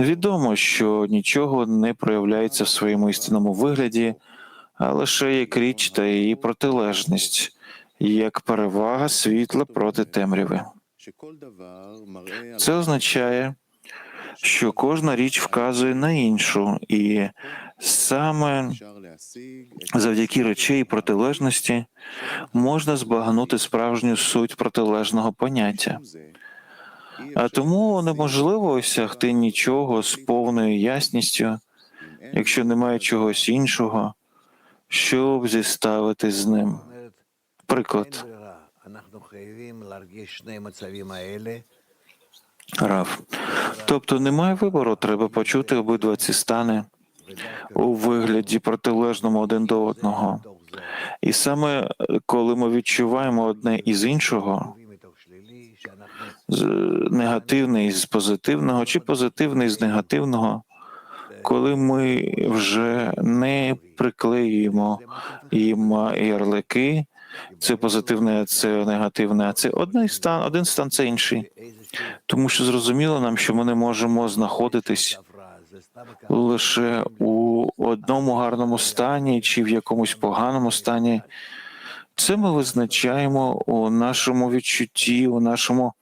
Відомо, що нічого не проявляється в своєму істинному вигляді, а лише як річ та її протилежність, як перевага світла проти темряви. Це означає, що кожна річ вказує на іншу, і саме завдяки речей протилежності можна збагнути справжню суть протилежного поняття. А тому неможливо осягти нічого з повною ясністю, якщо немає чогось іншого, щоб зіставити з ним. Приклад. Рав. Тобто немає вибору, треба почути обидва ці стани у вигляді протилежному один до одного. І саме е, коли ми відчуваємо одне із іншого, негативний з позитивного чи позитивний з негативного, коли ми вже не приклеюємо їм ярлики. Це позитивне, це негативне, це один стан, один стан це інший. Тому що зрозуміло нам, що ми не можемо знаходитись лише у одному гарному стані чи в якомусь поганому стані. Це ми визначаємо у нашому відчутті, у нашому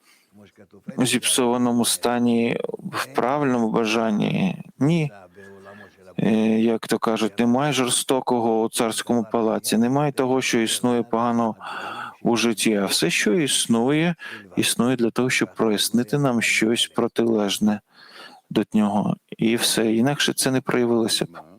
в зіпсованому стані, в правильному бажанні. Ні. Е, як то кажуть, немає жорстокого у царському палаці, немає того, що існує погано у житті. А все, що існує, існує для того, щоб прояснити нам щось протилежне до нього. І все інакше це не проявилося б.